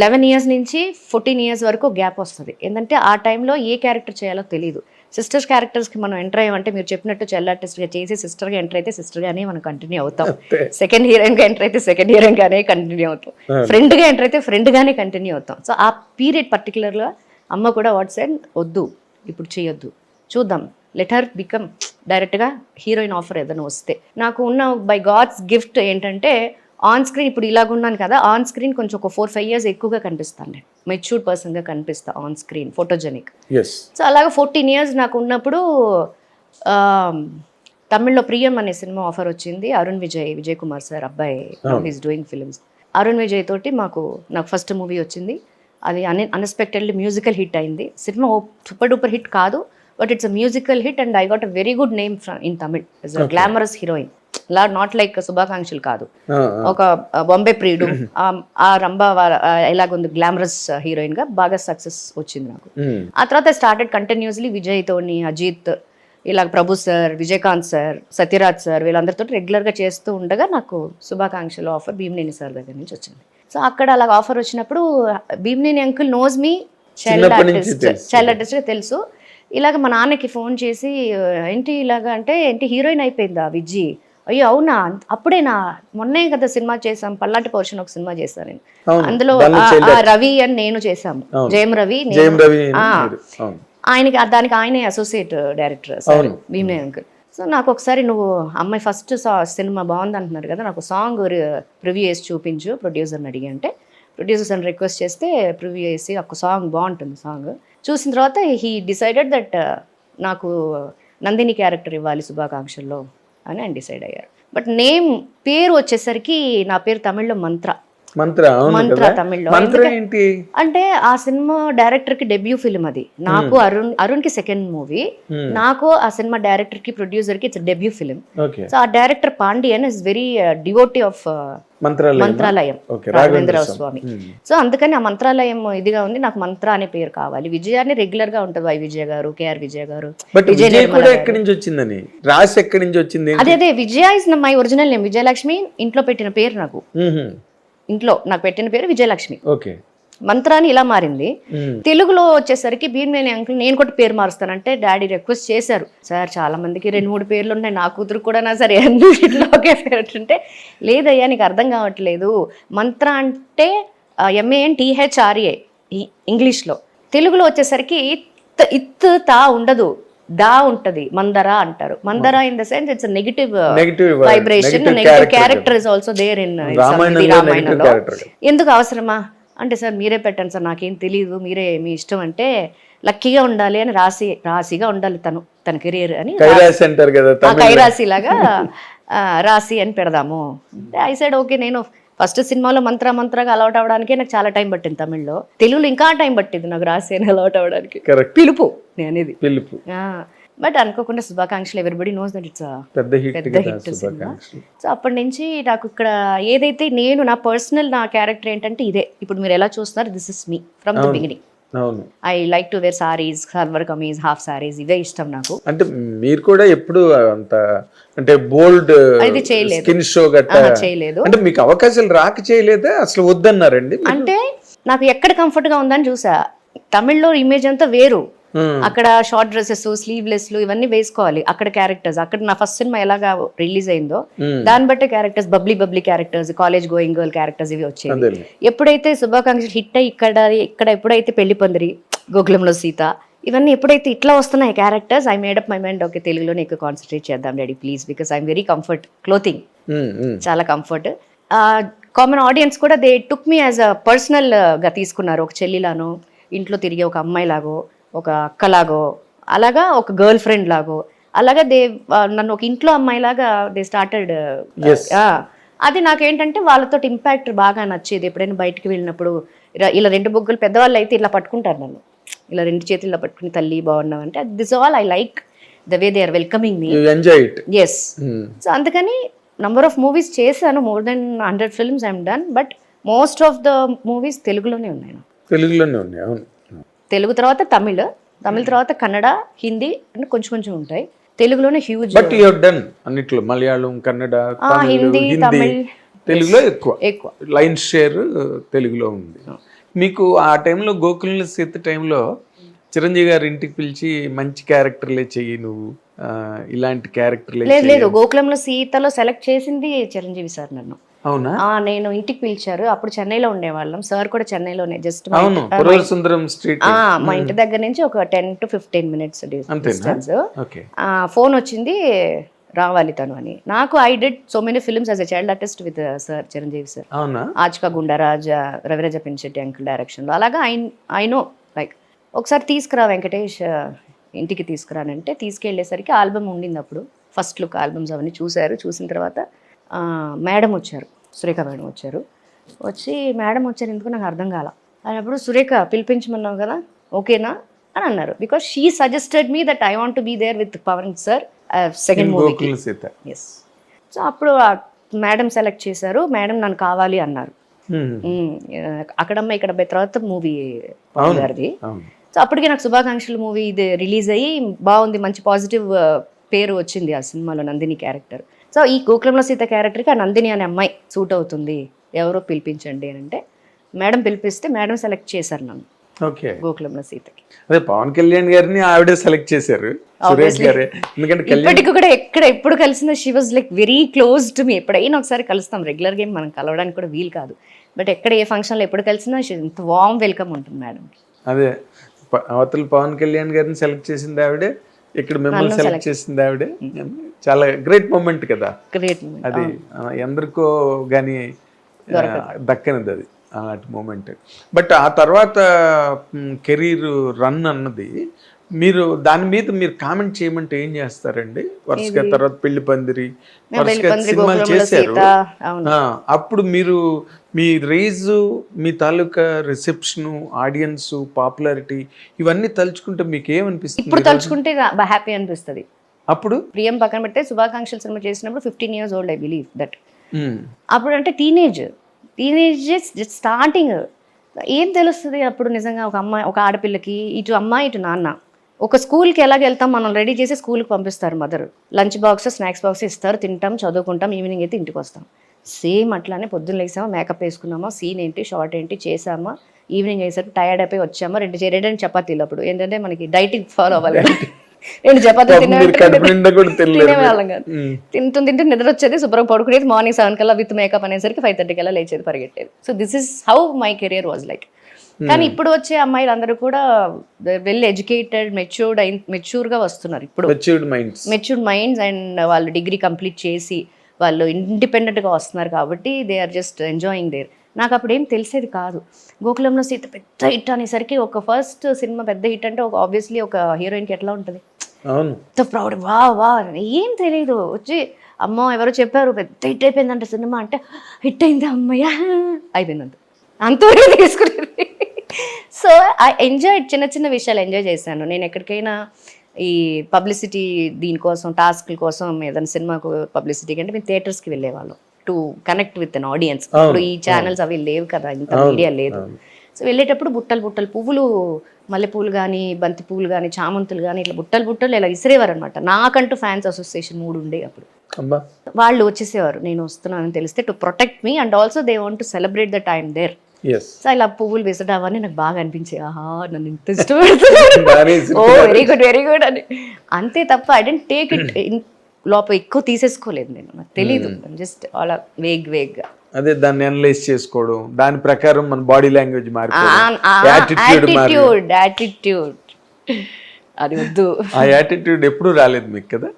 Eleven years నుంచి fourteen years వరకు gap వస్తుంది. ఏంటంటే ఆ టైంలో ఏ క్యారెక్టర్ చేయాలో తెలియదు సిస్టర్స్ క్యారెక్టర్స్కి మనం ఎంటర్ అయ్యామంటే మీరు చెప్పినట్టు చెల్ల ఆర్టిస్ట్గా చేసి సిస్టర్గా ఎంటర్ అయితే సిస్టర్గానే మనం కంటిన్యూ అవుతాం. సెకండ్ హీరోయిన్గా ఎంటర్ అయితే సెకండ్ హీరోయిన్గానే కంటిన్యూ అవుతాం. ఫ్రెండ్గా ఎంటర్ అయితే ఫ్రెండ్గానే కంటిన్యూ అవుతాం. సో ఆ పీరియడ్ పర్టికులర్గా అమ్మ కూడా వాట్స్ అండ్ వద్దు ఇప్పుడు చేయొద్దు చూద్దాం. లెటర్ బికమ్ డైరెక్ట్గా హీరోయిన్ ఆఫర్ ఏదైనా వస్తే. నాకు ఉన్న బై గాడ్స్ గిఫ్ట్ ఏంటంటే ఆన్ స్క్రీన్ ఇప్పుడు ఇలాగున్నాను కదా ఆన్ స్క్రీన్ కొంచెం ఒక ఫోర్ ఫైవ్ ఇయర్స్ ఎక్కువగా కనిపిస్తాను నేను. మెచ్యూర్డ్ పర్సన్గా కనిపిస్తా ఆన్ స్క్రీన్ ఫోటోజెనిక్ సో అలాగే ఫోర్టీన్ ఇయర్స్ నాకు ఉన్నప్పుడు తమిళ్ళో ప్రియం అనే సినిమా ఆఫర్ వచ్చింది. అరుణ్ విజయ్ విజయ్ కుమార్ సార్ అబ్బాయి is doing films Arun Vijay తోటి మాకు నాకు ఫస్ట్ మూవీ వచ్చింది. అది అన్ అన్ఎక్స్పెక్టెడ్లీ మ్యూజికల్ హిట్ అయింది. సినిమా సూపర్ డూపర్ హిట్ కాదు but it's a musical hit and I got a very good name in Tamil is a glamorous heroine law not like శుభాకాంక్షలు కాదు. ఒక బాంబే ప్రియుడు ఆ- రంభ ఎలాగుంది గ్లామరస్ హీరోయిన్గా బాగా సక్సెస్ వచ్చింది నాకు. ఆ తర్వాత స్టార్టెడ్ కంటిన్యూస్లీ విజయ్ తోని అజిత్ ఇలా Prabhu sir Vijayakanth sir Sathyaraj sir వీళ్ళందరితో రెగ్యులర్గా చేస్తూ ఉండగా నాకు శుభాకాంక్షలు ఆఫర్ భీమనేని సార్ దగ్గర నుంచి వచ్చింది. సో అక్కడ అలా ఆఫర్ వచ్చినప్పుడు Bheemaneni uncle knows me child artist. Child ఆర్టిస్ట్గా తెలుసు. ఇలాగ మా నాన్నకి ఫోన్ చేసి ఏంటి ఇలాగ అంటే ఏంటి హీరోయిన్ అయిపోయిందా విజ్జి అయ్యో అవునా? అప్పుడేనా మొన్నే కదా సినిమా చేసాం పల్లాటి పౌర్షన్ ఒక సినిమా చేశాను నేను. అందులో రవి అని నేను చేశాము. జయం రవి ఆయనకి దానికి ఆయనే associate director sir. Bheemaneni uncle so నాకు ఒకసారి నువ్వు అమ్మాయి ఫస్ట్ సినిమా బాగుంది అంటున్నారు కదా నాకు సాంగ్ ప్రివ్యూ చేసి చూపించు ప్రొడ్యూసర్ని అడిగి అంటే ప్రొడ్యూసర్స్ అని రిక్వెస్ట్ చేస్తే ప్రివ్యూ చేసి ఒక సాంగ్ బాగుంటుంది సాంగ్ చూసిన తర్వాత హీ డిసైడెడ్ దట్ నాకు నందిని క్యారెక్టర్ ఇవ్వాలి శుభాకాంక్షల్లో. అని ఆయన డిసైడ్ అయ్యారు. బట్ నేమ్ పేరు వచ్చేసరికి నా పేరు తమిళ్ళో మంత్ర. మంత్ర మంత్ర తమిళ్ళో. ఏంటి? అంటే ఆ సినిమా డైరెక్టర్కి డెబ్యూ ఫిల్మ్ అది. నాకు అరుణ్ అరుణ్కి సెకండ్ మూవీ Hmm. నాకు ఆ సినిమా డైరెక్టర్కి ప్రొడ్యూసర్కి ఇట్స్ డెబ్యూ ఫిల్మ్ సో ఆ director Pandian is very devotee of Mantralayam. Raghavendrarao Swamy. So అందుకని ఆ మంత్రాలయం ఇదిగా ఉంది. నాకు మంత్ర అనే పేరు కావాలి. విజయాన్ని రెగ్యులర్గా ఉంటుంది. వై విజయ గారు కేఆర్ విజయ గారు. ఎక్కడి నుంచి వచ్చిందని? రాసి ఎక్కడి నుంచి వచ్చింది అదే అదే Vijaya is my original name Vijayalakshmi ఇంట్లో పెట్టిన పేరు నాకు. ఇంట్లో నాకు పెట్టిన పేరు విజయలక్ష్మి. ఓకే. మంత్రాన్ని ఇలా మారింది. తెలుగులో వచ్చేసరికి భీమనేని అంకుల్ నేను కూడా పేరు మారుస్తానంటే డాడీ రిక్వెస్ట్ చేశారు. సార్ చాలా మందికి రెండు మూడు పేర్లు ఉన్నాయి. నా కూతురు కూడా నా సరే ఇట్లా ఒకే పేరు అంటే లేదయ్యా నీకు అర్థం కావట్లేదు. మంత్ర అంటే ఎంఏఎన్ టీహెచ్ఆర్ఏ ఇంగ్లీష్లో తెలుగులో వచ్చేసరికి ఇత్ ఇత్ తా ఉండదు. దా ఉంటది మందర అంటారు. Manthara in the sense it's negative vibration negative character is also there in రామాయణంలో. ఎందుకు అవసరమా? అంటే సార్ మీరే పెట్టండి సార్ నాకేం తెలియదు మీరే మీ ఇష్టం అంటే లక్కీగా ఉండాలి అని రాసి రాశిగా ఉండాలి తను తన కెరీర్ అని కైరాశి లాగా రాశి అని పెడదాము. ఐ సైడ్ ఓకే నేను ఫస్ట్ సినిమాలో మంత్ర మంత్రగా అలవాట్ అవ్వడానికే నాకు చాలా టైం పట్టింది తమిళ్ళో. తెలుగులో ఇంకా టైం పట్టింది నాకు రాశి అని అలవాట్ అవ్వడానికి కరెక్ట్ పిలుపు నేను అనేది. పిలుపు. బట్ అనుకోకుండా శుభాకాంక్షలు ఎవరిబడి నోస్ దట్ ఇట్స్ పెద్ద హిట్ సినిమా. సో అప్పటి నుంచి నాకు ఇక్కడ ఏదైతే నేను నా పర్సనల్ నా క్యారెక్టర్ ఏంటంటే ఇదే. ఇప్పుడు మీరు ఎలా చూస్తున్నారు this is me from the beginning I like to wear saris salwar kameez half saris ఇవే ఇష్టం నాకు. అంటే మీరు కూడా ఎప్పుడు అంత అంటే బోల్డ్ అది చేయలేదు. స్కిన్ షో గట్ట చేయలేదు. అంటే మీకు అవకాశాలు రాక చేయలేదా? అసలు వద్దన్నారండి అంటే నాకు ఎక్కడ కంఫర్ట్గా ఉందని చూసా. తమిళ్ళో ఇమేజ్ అంతా వేరు. అక్కడ షార్ట్ డ్రెస్సెస్ స్లీవ్లెస్లు ఇవన్నీ వేసుకోవాలి. అక్కడ క్యారెక్టర్స్ అక్కడ నా ఫస్ట్ సినిమా ఎలాగా రిలీజ్ అయిందో Hmm. దాన్ని బట్టే characters bubbly bubbly characters college going girl characters ఇవి వచ్చేవి. ఎప్పుడైతే శుభాకాంక్షలు హిట్ అయ్యి ఇక్కడ ఇక్కడ ఎప్పుడైతే పెళ్ళి పొందిరి గోకులంలో సీత ఇవన్నీ ఎప్పుడైతే ఇట్లా వస్తున్నాయి characters I made up my mind okay తెలుగులోనే ఎక్కువ కాన్సన్ట్రేట్ చేద్దాం daddy please because I'm very comfort clothing. చాలా కంఫర్ట్ కామన్ ఆడియన్స్ కూడా they took me as a పర్సనల్గా తీసుకున్నారు. ఒక చెల్లిలానో ఇంట్లో తిరిగే ఒక అమ్మాయిలాగో ఒక అక్కలాగో అలాగా ఒక గర్ల్ ఫ్రెండ్ లాగో అలాగా దే నన్ను ఒక ఇంట్లో అమ్మాయిలాగా దే స్టార్టెడ్. అది నాకేంటంటే వాళ్ళతో ఇంపాక్ట్ బాగా నచ్చేది. ఎప్పుడైనా బయటికి వెళ్ళినప్పుడు ఇలా- ఇలా రెండు బొగ్గులు పెద్దవాళ్ళు అయితే ఇలా పట్టుకుంటారు నన్ను. ఇలా రెండు చేతుల్లో పట్టుకుని తల్లి బాగున్నావు అంటే this all I like the way they are welcoming me. Enjoy it. Yes so అందుకని నంబర్ ఆఫ్ మూవీస్ చేశాను. More then hundred films I'm done. But most of the movies తెలుగులోనే ఉన్నాయి. తెలుగులోనే ఉన్నాయి. అవును. తెలుగు తర్వాత తమిళ్ తమిళ తర్వాత కన్నడ హిందీ అంటే కొంచెం కొంచెం ఉంటాయి. తెలుగులోనే హ్యూజ్ బట్ యూ డన్ అన్నిట్లో మలయాళం కన్నడ తమిళ్ హిందీ, తమిళ్. తెలుగులో ఎక్కువ. ఎక్కువ. లైన్ షేర్ తెలుగులో ఉంది. మీకు ఆ టైంలో గోకుల సీత టైంలో చిరంజీవి గారి ఇంటికి పిలిచి మంచి క్యారెక్టర్లే చెయ్యి నువ్వు ఇలాంటి క్యారెక్టర్లే లేదు. లేదు. గోకులంలో సీతలో సెలెక్ట్ చేసింది చిరంజీవి సార్ నన్ను. అవునా? నేను ఇంటికి పిలిచారు. అప్పుడు చెన్నైలో ఉండేవాళ్ళం. సార్ కూడా చెన్నైలోనే జస్ట్ మా ఇంటి దగ్గర నుంచి ఒక ten to fifteen minutes? Distance. Phone వచ్చింది రావాలి తను అని. నాకు I did so many films as a child artist with sir Chiranjeevi sir Aaj Ka Goondaraj Raviraja Pinisetty uncle డైరెక్షన్లో అలాగా ఐ ఐ నో లైక్ ఒకసారి తీసుకురా వెంకటేష్ ఆ, ఇంటికి తీసుకురానంటే తీసుకెళ్ళేసరికి ఆల్బమ్ ఉండింది అప్పుడు. ఫస్ట్ లుక్ ఆల్బమ్స్ అవన్నీ చూశారు. చూసిన తర్వాత మేడం వచ్చారు. సురేఖ మేడం వచ్చారు. వచ్చి మేడం వచ్చారు ఎందుకు నాకు అర్థం కాల. అప్పుడు సురేఖ పిలిపించమన్నావు కదా ఓకేనా అని అన్నారు. Because she suggested me that I want be there with Pawan sir second Sita yes so అప్పుడు మేడం సెలెక్ట్ చేశారు. మేడం నన్ను కావాలి అన్నారు. హ్మ్. మ్మ్. అక్కడమ్మ ఇక్కడ తర్వాత మూవీ పవన్ గారిది. సో అప్పటికి నాకు శుభాకాంక్షలు మూవీ ఇది రిలీజ్ అయ్యి బాగుంది మంచి పాజిటివ్ పేరు వచ్చింది ఆ సినిమాలో నందిని క్యారెక్టర్ సో ఈ గోకులంలో సీత క్యారెక్టర్కి ఆ నందిని అనే అమ్మాయి సూట్ అవుతుంది. ఎవరో పిలిపించండి అని అంటే మేడం పిలిపిస్తే మేడం సెలెక్ట్ చేశారు నన్ను. ఓకే. గోకులంలో సీతకి. అదే పవన్ కళ్యాణ్ గారిని ఆవిడే సెలెక్ట్ చేశారు సురేష్ గారే. ఎందుకంటే కళ్యాణ్ ఇప్పటికి కూడా ఎక్కడ ఎప్పుడు కలిసినా she was like very close to me ఎప్పుడైనా ఒకసారి కలుస్తాం. రెగ్యులర్ గేమ్ మనం కలవడానికి కూడా వీలు కాదు. బట్ ఎక్కడ ఏ ఫంక్షన్లో ఎప్పుడు కలిసినా ఇంత వామ్ వెల్కమ్ ఉంటుంది మేడం అదే అవతల పవన్ కళ్యాణ్ గారిని సెలెక్ట్ చేసింది ఆవిడే ఇక్కడ మిమ్మల్ని సెలెక్ట్ చేసింది ఆవిడే. చాలా గ్రేట్ మూమెంట్ కదా. గ్రేట్ అది ఎందరికో కానీ దక్కనిది అది అలాంటి మూమెంట్ బట్ ఆ తర్వాత కెరీర్ రన్ అన్నది మీరు దాని మీద మీరు కామెంట్ చేయమంటే ఏం చేస్తారండి? వరుసగా తర్వాత పెళ్ళి పందిరి వరుసగా సినిమాలు చేశారు. అప్పుడు మీరు మీ రేజ్ మీ తాలూకా రిసెప్షన్ ఆడియన్స్ పాపులారిటీ ఇవన్నీ తలుచుకుంటే మీకు ఏమనిపిస్తుంది ఇప్పుడు తలుచుకుంటే హ్యాపీ అనిపిస్తుంది. అప్పుడు? ప్రియం పక్కన పెడితే శుభాకాంక్షలు సినిమా చేసినప్పుడు fifteen years old I believe that అప్పుడు అంటే టీనేజ్ టీనేజ్ స్టార్టింగ్ ఏం తెలుస్తుంది అప్పుడు నిజంగా ఒక అమ్మాయి ఒక ఆడపిల్లకి ఇటు అమ్మాయి ఇటు నాన్న. ఒక స్కూల్కి ఎలాగ వెళ్తాం మనం రెడీ చేసి స్కూల్కి పంపిస్తారు mother lunch box snacks box ఇస్తారు తింటాం చదువుకుంటాం ఈవినింగ్ అయితే ఇంటికి వస్తాం. సేమ్ అట్లానే పొద్దున్న లేసామా మేకప్ వేసుకున్నామా సీన్ ఏంటి షార్ట్ ఏంటి చేసామా ఈవినింగ్ అయ్యేసరికి టైర్డ్ అయిపోయి వచ్చామా రెండు రెండు చపాతీలు అప్పుడు. ఏంటంటే మనకి డైటింగ్ ఫాలో అవ్వాలి. రెండు చపాతీలు తినేవాళ్ళం. తింటూ తింటూ నిద్ర వచ్చేది శుభ్రం పడుకునేది మార్నింగ్ సెవెన్ కల్లా విత్ మేకప్ అనేసరికి ఫైవ్ థర్టీ కల్లా లేచేది పరిగెట్టేది. So this is how my career was like కానీ ఇప్పుడు వచ్చే అమ్మాయిలు అందరూ కూడా వెల్ ఎడ్యుకేటెడ్ మెచ్యూర్డ్ అయిన మెచ్యూర్గా వస్తున్నారు ఇప్పుడు. Matured minds matured minds and వాళ్ళు డిగ్రీ కంప్లీట్ చేసి వాళ్ళు ఇండిపెండెంట్గా వస్తున్నారు కాబట్టి they are just enjoying there నాకు అప్పుడు ఏం తెలిసేది కాదు. గోకులంలో సీత పెద్ద హిట్ అనేసరికి ఒక ఫస్ట్ సినిమా పెద్ద హిట్ అంటే ఒక ఆబ్వియస్లీ ఒక హీరోయిన్కి ఎట్లా ఉంటుంది? ఎంత ప్రౌడ్ వా వా. ఏం తెలియదు వచ్చి అమ్మో ఎవరో చెప్పారు పెద్ద హిట్ అయిపోయిందంట సినిమా అంటే హిట్ అయింది అమ్మయ్య? అయిపోయిందంట. అంతవరకు తీసుకునేది. సో ఐ ఎంజాయ్ చిన్న చిన్న విషయాలు ఎంజాయ్ చేశాను. నేను ఎక్కడికైనా ఈ పబ్లిసిటీ దీనికోసం టాస్క్ల కోసం ఏదైనా సినిమాకు పబ్లిసిటీకి అంటే మేము థియేటర్స్కి వెళ్ళేవాళ్ళం. To connect with an audience ఇప్పుడు ఈ ఛానల్స్ అవి లేవు కదా ఇంత మీడియా లేదు. సో వెళ్ళేటప్పుడు బుట్టలు బుట్టలు పువ్వులు మల్లెపూలు కానీ బంతి పువ్వులు కానీ చామంతులు కానీ ఇట్లా బుట్టలు బుట్టలు ఇలా ఇసిరేవారు అనమాట నాకంటూ ఫ్యాన్స్ అసోసియేషన్ మూడు ఉండే అప్పుడు. వాళ్ళు వచ్చేసేవారు నేను వస్తున్నానని తెలిస్తే to protect me and also they want to celebrate the time there so ఇలా పువ్వులు వేసడం అవన్నీ నాకు బాగా అనిపించాయి ఆహా నన్ను ఇంత ఇష్టపడుతున్నారు బాగానే ఓ వెరీ గుడ్ వెరీ గుడ్ అని. అంతే తప్ప ఐ డెంట్ టేక్ ఇట్ లోపల ఎక్కువ తీసేసుకోలేదు నేను. నాకు తెలీదు. జస్ట్ అలా వేగ్ వేగ్గా అదే దాన్ని అనలైజ్ చేసుకోవడం. దాని ప్రకారం మన బాడీ లాంగ్వేజ్ యాటిట్యూడ్ యాటిట్యూడ్ అది వద్దు. ఆ యాటిట్యూడ్ ఎప్పుడు రాలేదు మీకు కదా.